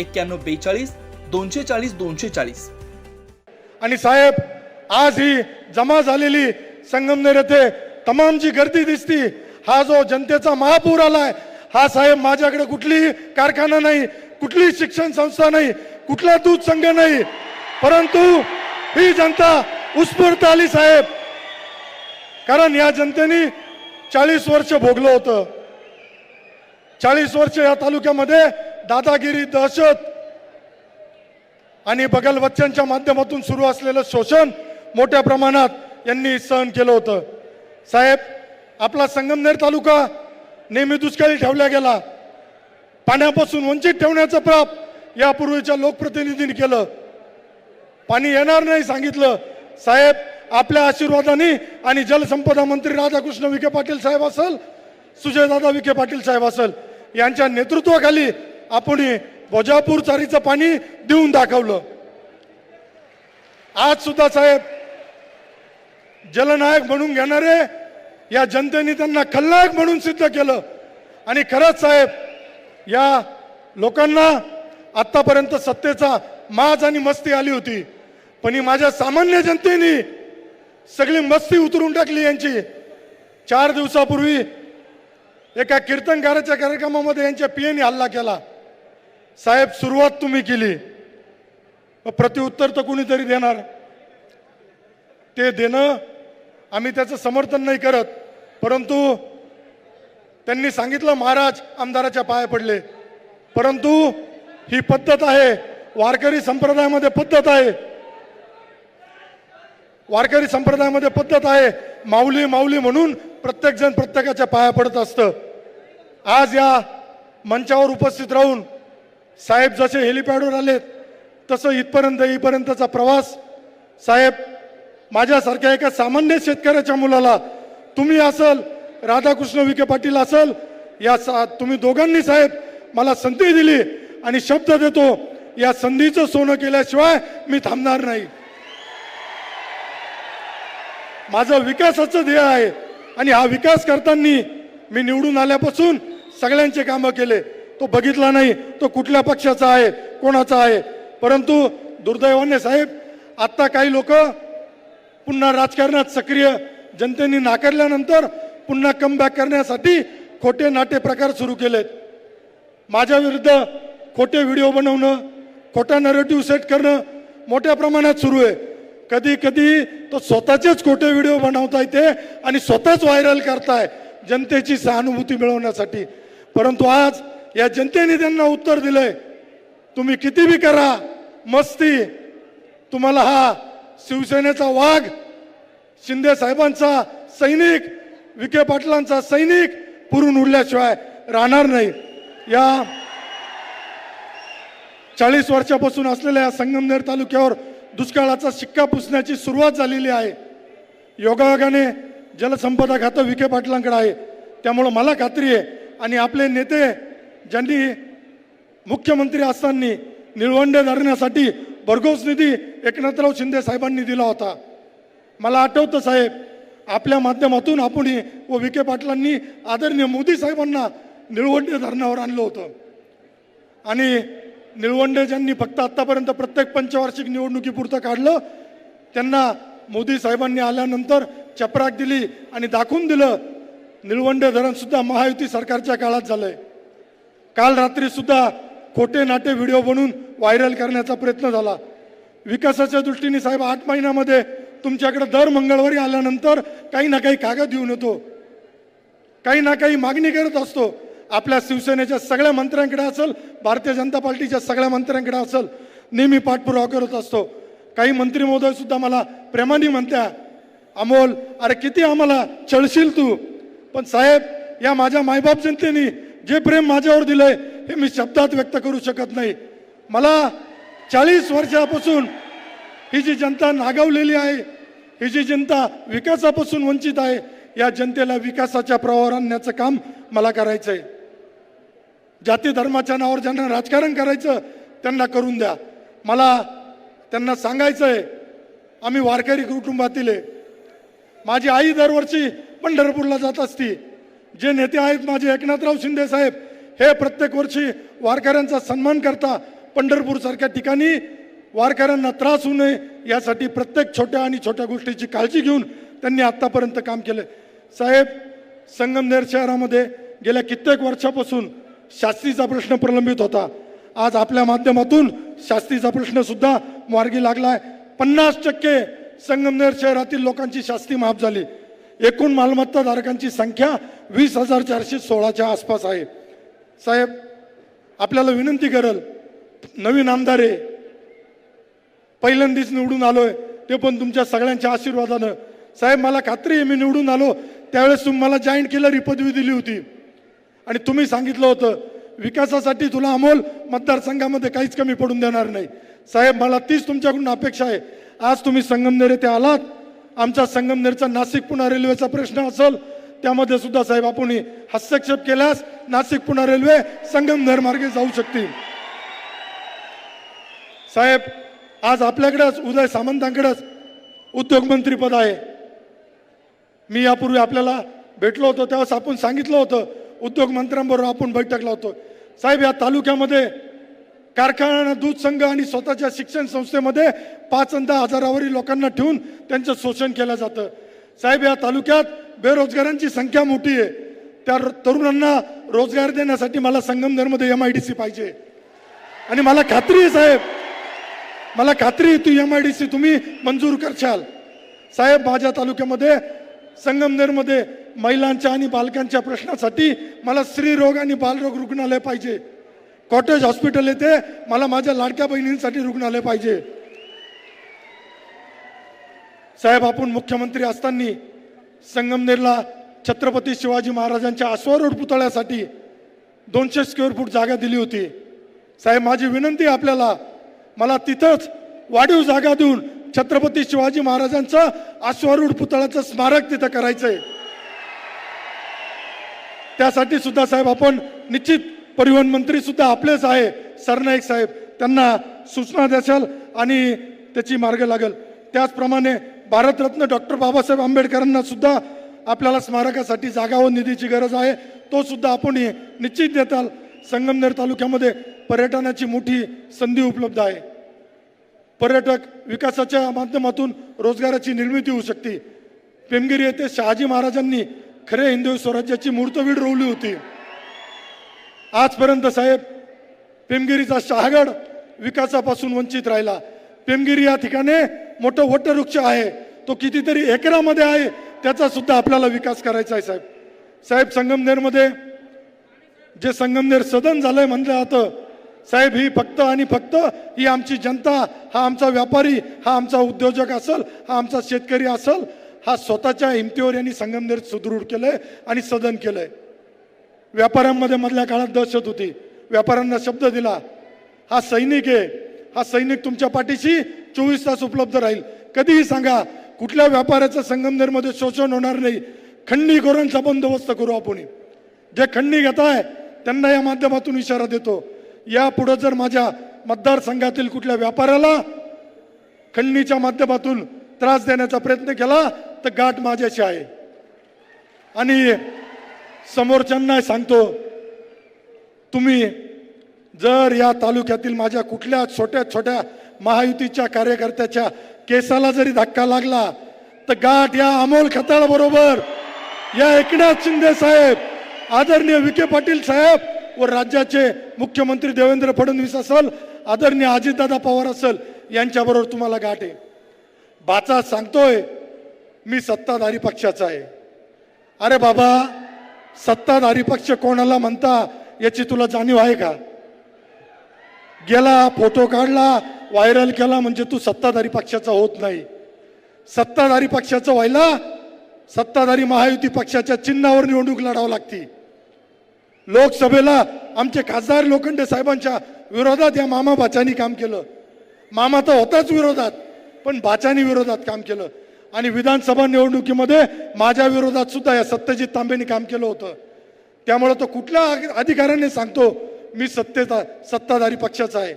एक्क्याण्णव बेचाळीस दोनशे चाळीस दोनशे चाळीस. आणि साहेब आज ही जमा झालेली संगमनेर येथे तमाम जी गर्दी दिसती. हा जो जनतेचा महापूर आलाय हा साहेब माझ्याकडे कुठलीही कारखाना नाही कुठलीही शिक्षण संस्था नाही कुठला दूध संघ नाही. परंतु ही जनता उत्स्फूर्त आली साहेब. कारण या जनतेने चाळीस वर्ष भोगलं होतं. चाळीस वर्ष या तालुक्यामध्ये दादागिरी दहशत आणि बगल बच्चनच्या माध्यमातून सुरू असलेलं शोषण मोठ्या प्रमाणात यांनी सहन केलं होतं. साहेब आपला संगमनेर तालुका नेहमी दुष्काळी ठेवला गेला. पाण्यापासून वंचित ठेवण्याचं प्राप यापूर्वीच्या लोकप्रतिनिधींनी केलं. पाणी येणार नाही सांगितलं. साहेब आपल्या आशीर्वादाने आणि जलसंपदा मंत्री राधाकृष्ण विखे पाटील साहेब असेल सुजयदादा विखे पाटील साहेब असेल यांच्या नेतृत्वाखाली आपण वजापूर चारीचं पाणी देऊन दाखवलं. आज सुद्धा साहेब जलनायक म्हणून घेणारे या जनतेने त्यांना खलनायक म्हणून सिद्ध केलं. आणि खरंच साहेब या लोकांना आतापर्यंत सत्तेचा माज आणि मस्ती आली होती. पण ही माझ्या सामान्य जनतेने सगळी मस्ती उतरून टाकली यांची. चार दिवसापूर्वी एका कीर्तनकाराच्या कार्यक्रमामध्ये यांच्या पियेने हल्ला केला. साहेब सुरुवात तुम्ही केली. मग प्रत्युत्तर तर कुणीतरी देणार. ते देणं आम्ही त्याचं समर्थन नाही करत. परंतु त्यांनी सांगितलं महाराज आमदाराच्या पाया पडले. परंतु ही पद्धत आहे. वारकरी संप्रदायामध्ये पद्धत आहे. वारकरी संप्रदायामध्ये पद्धत आहे. माऊली माऊली म्हणून प्रत्येकजण प्रत्येकाच्या पाया पडत असतं. आज या मंचावर उपस्थित राहून साहेब जसे हेलिपॅडवर आलेत तसं इथपर्यंत इथपर्यंतचा प्रवास. साहेब माझ्यासारख्या एका सामान्य शेतकऱ्याच्या मुलाला तुम्ही असल राधाकृष्ण विखे पाटील असल या सा तुम्ही दोघांनी साहेब मला संधी दिली आणि शब्द देतो या संधीचं सोनं केल्याशिवाय मी थांबणार नाही. माझं विकासाचं ध्येय आहे आणि हा विकास करताना मी निवडून आल्यापासून सगळ्यांचे कामं केले. तो बघितला नाही तो कुठल्या पक्षाचा आहे कोणाचा आहे? परंतु दुर्दैवाने साहेब आत्ता काही लोक पुन्हा राजकारणात सक्रिय जनतेने नाकारल्यानंतर पुन्हा कमबॅक करण्यासाठी खोटे नाटे प्रकार सुरू केलेत. माझ्या विरुद्ध खोटे व्हिडिओ बनवणं खोटा नरेटिव्ह सेट करणं मोठ्या प्रमाणात सुरू आहे. कधी कधी तो स्वतःचेच खोटे व्हिडिओ बनवता येते आणि स्वतःच व्हायरल करताय जनतेची सहानुभूती मिळवण्यासाठी. परंतु आज या जनतेने त्यांना उत्तर दिलंय. तुम्ही किती बी करा मस्ती. तुम्हाला हा शिवसेनेचा वाघ शिंदे साहेबांचा सैनिक विखे पाटलांचा सैनिक पुरून उडल्याशिवाय राहणार नाही. या चाळीस वर्षापासून असलेल्या या संगमनेर तालुक्यावर दुष्काळाचा शिक्का पुसण्याची सुरुवात झालेली आहे. योगायोगाने जलसंपदा खातं विखे पाटलांकडे आहे. त्यामुळं मला खात्री आहे आणि आपले नेते ज्यांनी मुख्यमंत्री असताना निळवंडे धरण्यासाठी भरघोस निधी एकनाथराव शिंदे साहेबांनी दिला होता. मला आठवतं साहेब आपल्या माध्यमातून आपण व विखे पाटलांनी आदरणीय मोदी साहेबांना निळवंडे धरणावर आणलं होतं. आणि निळवंडे ज्यांनी फक्त आत्तापर्यंत प्रत्येक पंचवार्षिक निवडणुकीपुरतं काढलं त्यांना मोदी साहेबांनी आल्यानंतर चपराक दिली आणि दाखवून दिलं निळवंडे धरणसुद्धा महायुती सरकारच्या काळात झालं आहे काल रात्री सुद्धा खोटे नाटे व्हिडिओ बनवून व्हायरल करण्याचा प्रयत्न झाला. विकासाच्या दृष्टीने साहेब आठ महिन्यामध्ये तुमच्याकडे दर मंगळवारी आल्यानंतर काही ना काही कागद घेऊन येतो. काही ना काही मागणी करत असतो. आपल्या शिवसेनेच्या सगळ्या मंत्र्यांकडे असेल भारतीय जनता पार्टीच्या सगळ्या मंत्र्यांकडे असेल नेहमी पाठपुरावा करत असतो. काही मंत्री महोदय सुद्धा मला प्रेमाने म्हणत्या अमोल अरे किती आम्हाला छळशील तू? पण साहेब या माझ्या मायबाप जनतेने जे प्रेम माझ्यावर दिलंय हे मी शब्दात व्यक्त करू शकत नाही. मला चाळीस वर्षापासून ही जी जनता नागावलेली आहे ही जी जनता विकासापासून वंचित आहे या जनतेला विकासाच्या प्रवाहावर आणण्याचं काम मला करायचं आहे जाती धर्माच्या नावावर ज्यांना राजकारण करायचं त्यांना करून द्या. मला त्यांना सांगायचं आहे आम्ही वारकरी कुटुंबातील आहे. माझी आई दरवर्षी पंढरपूरला जात असती. जे नेते आहेत माझे एकनाथराव शिंदे साहेब हे प्रत्येक वर्षी वारकऱ्यांचा सन्मान करता पंढरपूरसारख्या ठिकाणी वारकऱ्यांना त्रास होऊ नये यासाठी प्रत्येक छोट्या आणि छोट्या गोष्टीची काळजी घेऊन त्यांनी आत्तापर्यंत काम केलं साहेब संगमनेर शहरामध्ये गेल्या कित्येक वर्षापासून शास्त्रीचा प्रश्न प्रलंबित होता. आज आपल्या माध्यमातून शास्त्रीचा प्रश्नसुद्धा मार्गी मार्गी लागलाय. पन्नास टक्के संगमनेर शहरातील लोकांची शास्ती माफ झाली. एकूण मालमत्ता धारकांची संख्या वीस हजार चारशे सोळाच्या आसपास आहे. साहेब आपल्याला विनंती करल नवीन आमदार आहे. पहिल्यांदाच निवडून आलोय ते पण तुमच्या सगळ्यांच्या आशीर्वादानं. साहेब मला खात्री आहे मी निवडून आलो त्यावेळेस तुम्ही मला जॉईंट किलर ही पदवी दिली होती. आणि तुम्ही सांगितलं होतं विकासासाठी तुला अमोल मतदारसंघामध्ये काहीच कमी पडून देणार नाही. साहेब मला तीच तुमच्याकडून अपेक्षा आहे. आज तुम्ही संगमनेर येथे आलात आमचा संगमनेरचा नाशिक पुणा रेल्वेचा प्रश्न असेल त्यामध्ये सुद्धा साहेब आपण हस्तक्षेप केल्यास नाशिक पुणा रेल्वे संगमनेर मार्गे जाऊ शकतील. साहेब आज आपल्याकडेच उदय सामंतांकडेच उद्योगमंत्रीपद आहे. मी यापूर्वी आपल्याला भेटलो होतो तेव्हा आपण सांगितलं होतं उद्योग मंत्र्यांबरोबर आपण बैठक लावतो साहेब या तालुक्यामध्ये कारखाना दूध संघ आणि स्वतःच्या शिक्षण संस्थेमध्ये पाच आणि दहा हजारावरील लोकांना ठेवून त्यांचं शोषण केलं जातं. साहेब या तालुक्यात बेरोजगारांची संख्या मोठी आहे. त्या तरुणांना रोजगार देण्यासाठी मला संगमनेरमध्ये एम आय डी सी पाहिजे. आणि मला खात्री आहे साहेब. मला खात्री आहे तू एम आय डी सी तुम्ही मंजूर करशाल. साहेब माझ्या तालुक्यामध्ये संगमनेरमध्ये महिलांच्या आणि बालकांच्या प्रश्नासाठी मला स्त्रीरोग आणि बालरोग रुग्णालय पाहिजे. कॉटेज हॉस्पिटल येथे मला माझ्या लाडक्या बहिणींसाठी रुग्णालय पाहिजे. साहेब आपण मुख्यमंत्री असताना संगमनेरला छत्रपती शिवाजी महाराजांच्या आश्वारूढ पुतळ्यासाठी दोनशे स्क्वेअर फूट जागा दिली होती. साहेब माझी विनंती आपल्याला मला तिथंच वाढीव जागा देऊन छत्रपती शिवाजी महाराजांचं अश्वारूढ पुतळ्याचं स्मारक तिथं करायचंय. त्यासाठी सुद्धा साहेब आपण निश्चित परिवहन मंत्री सुद्धा आपलेच आहे सरनाईक साहेब. त्यांना सूचना द्याल आणि त्याची मार्ग लागेल. त्याचप्रमाणे भारतरत्न डॉक्टर बाबासाहेब आंबेडकरांना सुद्धा आपल्याला स्मारकासाठी जागा व निधीची गरज आहे. तो सुद्धा आपण निश्चित देताल. संगमनेर तालुक्यामध्ये पर्यटनाची मोठी संधी उपलब्ध आहे. पर्यटक विकासाच्या माध्यमातून रोजगाराची निर्मिती होऊ शकते. पेमगिरी येथे शहाजी महाराजांनी खरे हिंदू स्वराज्याची मूर्तवीड रोवली होती. आजपर्यंत साहेब पेमगिरीचा शहागड विकासापासून वंचित राहिला. पेमगिरी या ठिकाणी मोठं वटवृक्ष आहे. तो कितीतरी एकरामध्ये आहे त्याचा सुद्धा आपल्याला विकास करायचा आहे साहेब. साहेब संगमनेरमध्ये जे संगमनेर सदन झालंय म्हणलं जातं साहेब ही फक्त आणि फक्त ही आमची जनता हा आमचा व्यापारी हा आमचा उद्योजक असल हा आमचा शेतकरी असल हा स्वतःच्या हिमतीवर यांनी संगमनेर सुदृढ केलंय आणि सदन केलंय. व्यापाऱ्यांमध्ये मधल्या काळात दहशत होती. व्यापाऱ्यांना शब्द दिला हा सैनिक आहे. हा सैनिक तुमच्या पाठीशी चोवीस तास उपलब्ध राहील. कधीही सांगा कुठल्या व्यापाऱ्याचं संगमनेरमध्ये शोषण होणार नाही. खंडी गोरांचा बंदोबस्त करू आपण जे खंडी घेत आहे त्यांना या माध्यमातून इशारा देतो. यापुढं जर माझ्या मतदारसंघातील कुठल्या व्यापाऱ्याला खंडणीच्या माध्यमातून त्रास देण्याचा प्रयत्न केला तर गाठ माझ्याशी आहे. आणि समोरच्यांना सांगतो तुम्ही जर या तालुक्यातील माझ्या कुठल्या छोट्या छोट्या महायुतीच्या कार्यकर्त्याच्या केसाला जरी धक्का लागला तर गाठ या अमोल खताळबरोबर या एकनाथ शिंदे साहेब आदरणीय विखे पाटील साहेब व राज्याचे मुख्यमंत्री देवेंद्र फडणवीस असल आदरणीय अजितदादा पवार असल यांच्याबरोबर तुम्हाला गाठ आहे. बाचा सांगतोय मी सत्ताधारी पक्षाचा आहे. अरे बाबा सत्ताधारी पक्ष कोणाला म्हणता याची तुला जाणीव आहे का? गेला फोटो काढला व्हायरल केला म्हणजे तू सत्ताधारी पक्षाचा होत नाही. सत्ताधारी पक्षाचं व्हायला सत्ताधारी महायुती पक्षाच्या चिन्हावर निवडणूक लढावं लागती. लोकसभेला आमचे खासदार लोखंडे साहेबांच्या विरोधात या मामा बाचानी काम केलं. मामा तर होताच विरोधात पण बाचानी विरोधात काम केलं. आणि विधानसभा निवडणुकीमध्ये माझ्या विरोधात सुद्धा या सत्यजित तांबेनी काम केलं होतं. त्यामुळे तो कुठल्या अधिकाऱ्याने सांगतो मी सत्तेचा सत्ताधारी पक्षाचा आहे.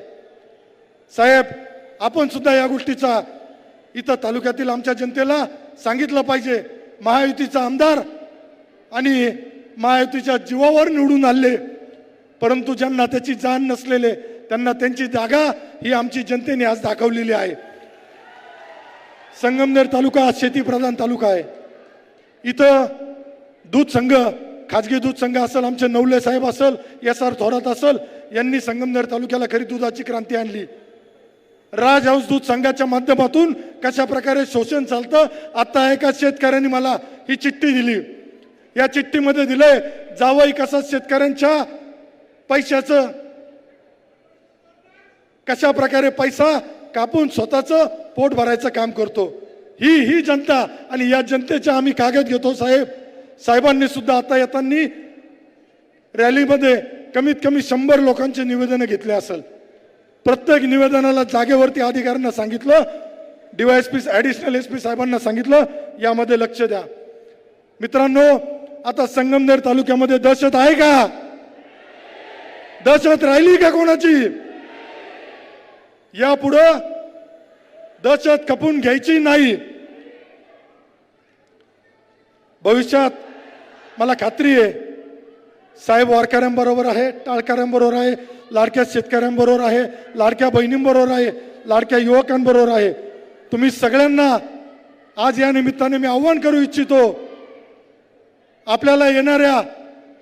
साहेब आपण सुद्धा या गोष्टीचा इथं तालुक्यातील आमच्या जनतेला सांगितलं पाहिजे. महायुतीचा आमदार आणि महायुतीच्या जीवावर निवडून आले. परंतु ज्यांना त्याची जाण नसलेले त्यांना त्यांची जागा ही आमची जनतेने आज दाखवलेली आहे. संगमनेर तालुका हा शेतीप्रधान तालुका आहे. इथं दूध संघ खाजगी दूध संघ असेल आमचे नवले साहेब असेल एस आर थोरात असेल यांनी संगमनेर तालुक्याला खरी दुधाची क्रांती आणली. राज हाऊस दूध संघाच्या माध्यमातून कशा प्रकारे शोषण चालतं आता एका शेतकऱ्यांनी मला ही चिठ्ठी दिली. या चिठ्ठीमध्ये दिलंय जावई कसा शेतकऱ्यांच्या पैशाचं कशा प्रकारे पैसा कापून स्वतःचं पोट भरायचं काम करतो. ही ही जनता आणि या जनतेच्या आम्ही कागद घेतो साहेब. साहेबांनी सुद्धा आता येताना रॅलीमध्ये कमीत कमी शंभर लोकांचे निवेदनं घेतले असेल. प्रत्येक निवेदनाला जागेवरती अधिकाऱ्यांना सांगितलं डीवायएसपी ॲडिशनल एस पी साहेबांना सांगितलं यामध्ये लक्ष द्या. मित्रांनो आता संगमनेर तालुक्यामध्ये दहशत आहे का? दहशत राहिली का कोणाची? यापुढं दहशत खपून घ्यायची नाही. भविष्यात मला खात्री आहे साहेब वारकऱ्यांबरोबर आहे टाळकऱ्यांबरोबर आहे लाडक्या शेतकऱ्यांबरोबर आहे लाडक्या बहिणींबरोबर आहे लाडक्या युवकांबरोबर आहे. तुम्ही सगळ्यांना आज या निमित्ताने मी आव्हान करू इच्छितो आपल्याला येणाऱ्या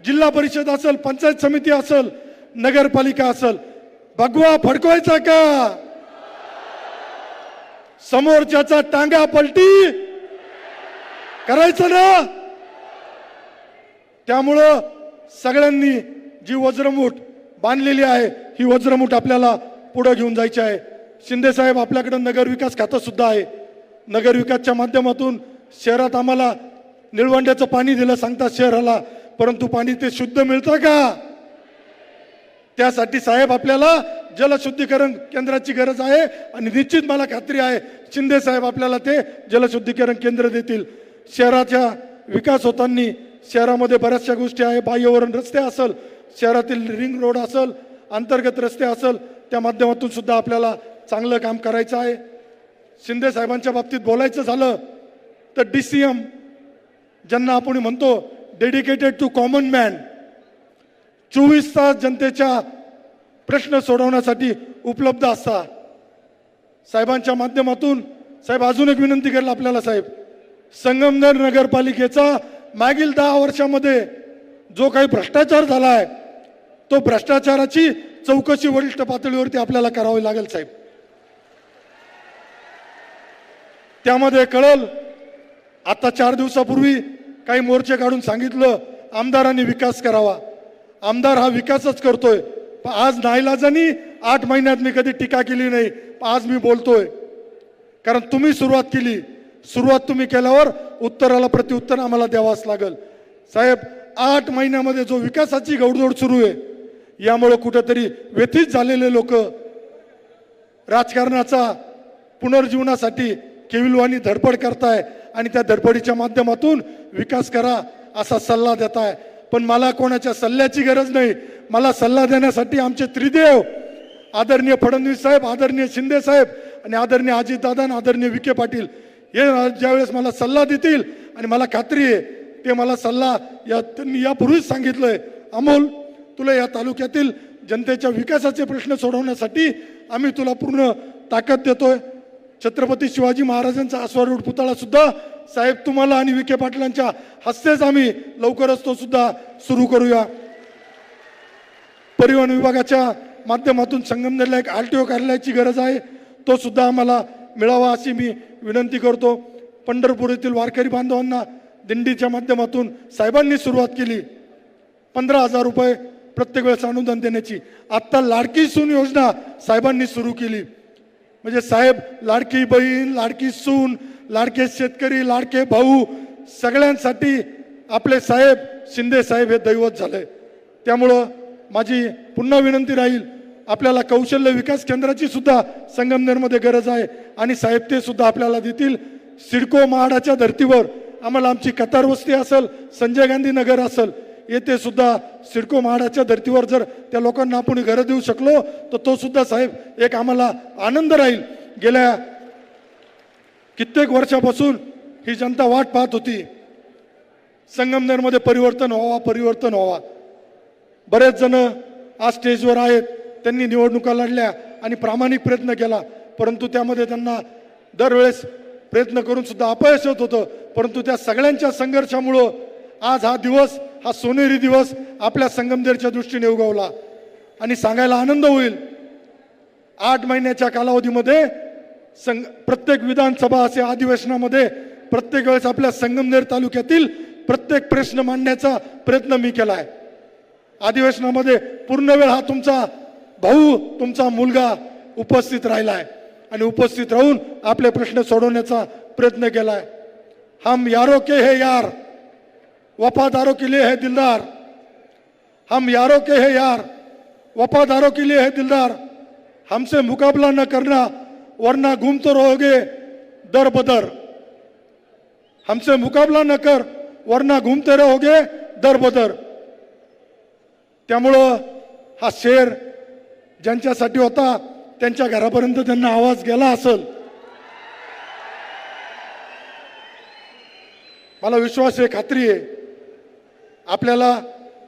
जिल्हा परिषद असेल पंचायत समिती असेल नगरपालिका असेल भगवा फडकवायचा का? समोरच्याचा टांगा पलटी? करायचं ना? त्यामुळं सगळ्यांनी जी वज्रमूठ बांधलेली आहे ही वज्रमूठ आपल्याला पुढे घेऊन जायची आहे. शिंदे साहेब आपल्याकडे नगरविकास खातं सुद्धा आहे. नगरविकासच्या माध्यमातून शहरात आम्हाला निळवंड्याचं पाणी दिलं सांगतात शहराला परंतु पाणी ते शुद्ध मिळतं का? त्यासाठी साहेब आपल्याला जलशुद्धीकरण केंद्राची गरज आहे आणि निश्चित मला खात्री आहे शिंदे साहेब आपल्याला ते जलशुद्धीकरण केंद्र देतील. शहराच्या विकास होताना शहरामध्ये बऱ्याचशा गोष्टी आहे. बाह्यवरण रस्ते असेल शहरातील रिंग रोड असेल अंतर्गत रस्ते असेल त्या माध्यमातून सुद्धा आपल्याला चांगलं काम करायचं आहे. शिंदे साहेबांच्या बाबतीत बोलायचं झालं तर डी सी एम ज्यांना आपण म्हणतो डेडिकेटेड टू कॉमन मॅन चोवीस तास जनतेच्या प्रश्न सोडवण्यासाठी उपलब्ध असतात. साहेबांच्या माध्यमातून साहेब अजून एक विनंती करेल आपल्याला साहेब. संगमनेर नगरपालिकेचा मागील दहा वर्षामध्ये जो काही भ्रष्टाचार झाला आहे तो भ्रष्टाचाराची चौकशी वरिष्ठ पातळीवरती आपल्याला करावी लागेल साहेब. त्यामध्ये कळल आता चार दिवसापूर्वी काही मोर्चे काढून सांगितलं आमदारांनी विकास करावा. आमदार हा विकासच करतोय. पण आज नाईलाजानी आठ महिन्यात मी कधी टीका केली नाही आज मी बोलतोय. कारण तुम्ही सुरुवात केली. सुरुवात तुम्ही केल्यावर उत्तराला प्रत्युत्तर आम्हाला द्यावाच लागल. साहेब आठ महिन्यामध्ये जो विकासाची गौडदौड सुरू आहे यामुळं कुठंतरी व्यथित झालेले लोक राजकारणाचा पुनर्जीवनासाठी केविलवाणी धडपड करताय आणि त्या धडपडीच्या माध्यमातून विकास करा असा सल्ला देताय. पण मला कोणाच्या सल्ल्याची गरज नाही. मला सल्ला देण्यासाठी आमचे त्रिदेव आदरणीय फडणवीस साहेब आदरणीय शिंदे साहेब आणि आदरणीय अजितदादा आणि आदरणीय विखे पाटील हे ज्यावेळेस मला सल्ला देतील आणि मला खात्री आहे ते मला सल्ला या त्यांनी यापूर्वीच सांगितलंय. अमोल तुला या तालुक्यातील जनतेच्या विकासाचे प्रश्न सोडवण्यासाठी आम्ही तुला पूर्ण ताकद देतोय. छत्रपती शिवाजी महाराजांचा अश्वारूढ पुतळा सुद्धा साहेब तुम्हाला आणि विखे पाटलांच्या हस्तेच आम्ही लवकरच तो सुद्धा सुरू करूया. परिवहन विभागाच्या माध्यमातून संगमनेरला एक आर टी ओ कार्यालयाची गरज आहे तो सुद्धा आम्हाला मिळावा अशी मी विनंती करतो. पंढरपूर येथील वारकरी बांधवांना दिंडीच्या माध्यमातून साहेबांनी सुरुवात केली. पंधरा हजार रुपये प्रत्येक वेळेस अनुदान देण्याची. आत्ता लाडकी सून योजना साहेबांनी सुरू केली. म्हणजे साहेब लाडकी बहीण लाडकी सून लाडके शेतकरी लाडके भाऊ सगळ्यांसाठी आपले साहेब शिंदे साहेब हे दैवत झाले. त्यामुळं माझी पुन्हा विनंती राहील आपल्याला कौशल्य विकास केंद्राची सुद्धा संगमनेरमध्ये गरज आहे आणि साहेब ते सुद्धा आपल्याला देतील. सिडको महाडाच्या धर्तीवर आम्हाला आमची कतार वस्ती असेल संजय गांधी नगर असेल येथे सुद्धा सिडको महाडाच्या धर्तीवर जर त्या लोकांना आपण घरं देऊ शकलो तर तो सुद्धा साहेब एक आम्हाला आनंद राहील. गेल्या कित्येक वर्षापासून ही जनता वाट पाहत होती. संगमनेरमध्ये परिवर्तन व्हावा परिवर्तन व्हावा. बरेच जण आज स्टेजवर आहेत त्यांनी निवडणुका लढल्या आणि प्रामाणिक प्रयत्न केला. परंतु त्यामध्ये त्यांना दरवेळेस प्रयत्न करून सुद्धा अपयश होत होतं. परंतु त्या सगळ्यांच्या संघर्षामुळं आज हा दिवस हा सोनेरी दिवस आपल्या संगमनेरच्या दृष्टीने उगवला. आणि सांगायला आनंद होईल. आठ महिन्याच्या कालावधीमध्ये संग प्रत्येक विधानसभा असे अधिवेशनामध्ये प्रत्येक वेळेस आपल्या संगमनेर तालुक्यातील प्रत्येक प्रश्न मांडण्याचा प्रयत्न मी केला आहे अधिवेशनामध्ये पूर्ण वेळ हा तुमचा भाऊ तुमचा मुलगा उपस्थित राहिला आहे आणि उपस्थित राहून आपले प्रश्न सोडवण्याचा प्रयत्न केला आहे हम यारो के हे यार. वफादारों के लिए है दिलदार। हम यारों के हैं यार। वफादारों के लिए है दिलदार। हमसे मुकाबला न करना वरना घूमते रहोगे दर बदर। हमसे मुकाबला न कर वरना घूमते रहोगे दर बदर। त्यामुळं हा शेर ज्यांच्यासाठी होता त्यांच्या घरापर्यंत त्यांना आवाज गेला असेल. मला विश्वास आहे खात्री आहे. आपल्याला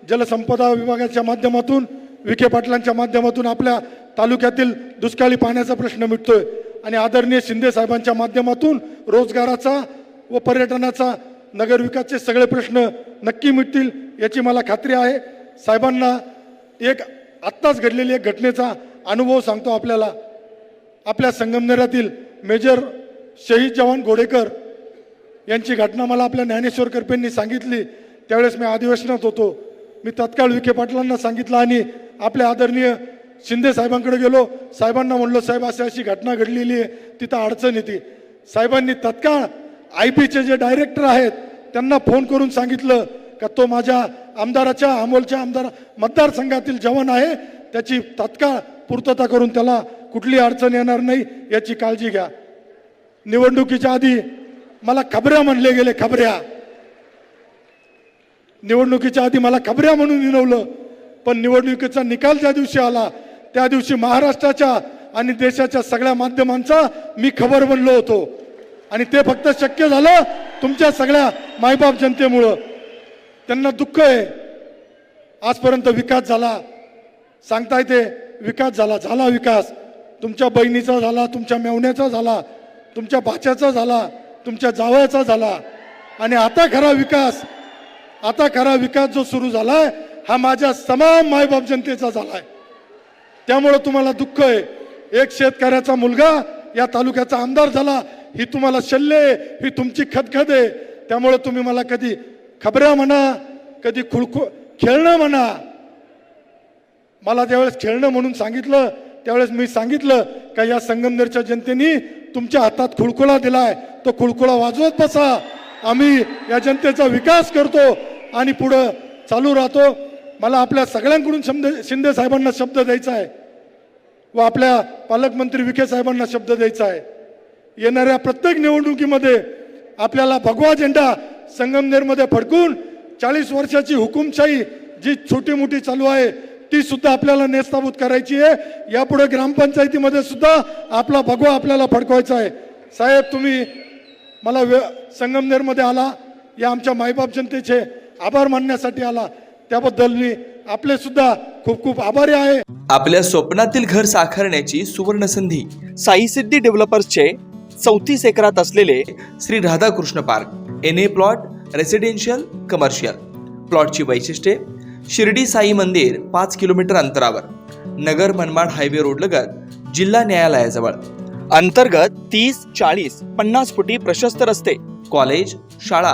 जलसंपदा विभागाच्या माध्यमातून विखे पाटलांच्या माध्यमातून आपल्या तालुक्यातील दुष्काळी पाण्याचा प्रश्न मिटतोय. आणि आदरणीय शिंदे साहेबांच्या माध्यमातून रोजगाराचा व पर्यटनाचा नगरविकासचे सगळे प्रश्न नक्की मिटतील याची मला खात्री आहे. साहेबांना एक आत्ताच घडलेली एक घटनेचा अनुभव सांगतो आपल्याला. आपल्या संगमनेरातील मेजर शहीद जवान घोडेकर यांची घटना मला आपल्या ज्ञानेश्वर करपेंनी सांगितली. त्यावेळेस मी अधिवेशनात होतो. मी तत्काळ विखे पाटलांना सांगितलं आणि आपल्या आदरणीय शिंदे साहेबांकडे गेलो. साहेबांना म्हणलो साहेब अशी अशी घटना घडलेली आहे. तिथं अडचण येते. साहेबांनी तत्काळ आय पीचे जे डायरेक्टर आहेत त्यांना फोन करून सांगितलं का तो माझ्या आमदाराच्या अमोलच्या आमदार मतदारसंघातील जवान आहे. त्याची तत्काळ पूर्तता करून त्याला कुठली अडचण येणार नाही याची काळजी घ्या. निवडणुकीच्या आधी मला खबऱ्या म्हणले गेले खबऱ्या. निवडणुकीच्या आधी मला खबऱ्या म्हणून विनवलं पण निवडणुकीचा निकाल ज्या दिवशी आला त्या दिवशी महाराष्ट्राच्या आणि देशाच्या सगळ्या माध्यमांचा मी खबर बनलो होतो. आणि ते फक्त शक्य झालं तुमच्या सगळ्या मायबाप जनतेमुळं. त्यांना दुःख आहे. आजपर्यंत विकास झाला. सांगता येते विकास झाला झाला विकास. तुमच्या बहिणीचा झाला तुमच्या मेवण्याचा झाला तुमच्या भाच्याचा झाला तुमच्या जावयाचा झाला. आणि आता खरा विकास आता खरा विकास जो सुरू झालाय हा माझ्या तमाम मायबाप जनतेचा झालाय. त्यामुळं तुम्हाला दुःख आहे. एक शेतकऱ्याचा मुलगा या तालुक्याचा आमदार झाला ही तुम्हाला शल्य आहे, ही तुमची खदखद आहे. त्यामुळं तुम्ही मला कधी खबऱ्या म्हणा कधी खुळखु खेळणं म्हणा. मला त्यावेळेस खेळणं म्हणून सांगितलं त्यावेळेस मी सांगितलं का या संगमनेरच्या जनतेने तुमच्या हातात खुळखुळा दिलाय. तो खुळखुळा वाजवत बसा. आम्ही या जनतेचा विकास करतो. आणि पुढं चालू राहतो. मला आपल्या सगळ्यांकडून शब्द शिंदे साहेबांना शब्द द्यायचा आहे. व आपल्या पालकमंत्री विखे साहेबांना शब्द द्यायचा आहे. येणाऱ्या प्रत्येक निवडणुकीमध्ये आपल्याला भगवा झेंडा संगमनेरमध्ये फडकून चाळीस वर्षाची हुकुमशाही जी छोटी मोठी चालू आहे ती सुद्धा आपल्याला नेस्ताभूत करायची आहे. यापुढे ग्रामपंचायतीमध्ये सुद्धा आपला भगवा आपल्याला फडकवायचा आहे. साहेब तुम्ही मला वे संगमनेरमध्ये आला. या आमच्या मायबाप जनतेचे आभार मानण्यासाठी आला. त्याबद्दल मी आपले सुद्धा खूप खूप आभारी आहे. आपल्या स्वप्नातील घर साकारण्याची सुवर्ण संधी साई सिद्धी डेव्हलपर्सचे चौतीस एकरात असलेले Shri Radhakrishna park N A plot residential commercial प्लॉटची वैशिष्ट्ये शिर्डी साई मंदिर पाच किलोमीटर अंतरावर नगर मनमाड हायवे रोडलगत जिल्हा न्यायालयाजवळ. अंतर्गत तीस चाळीस पन्नास फुटी प्रशस्त रस्ते कॉलेज शाळा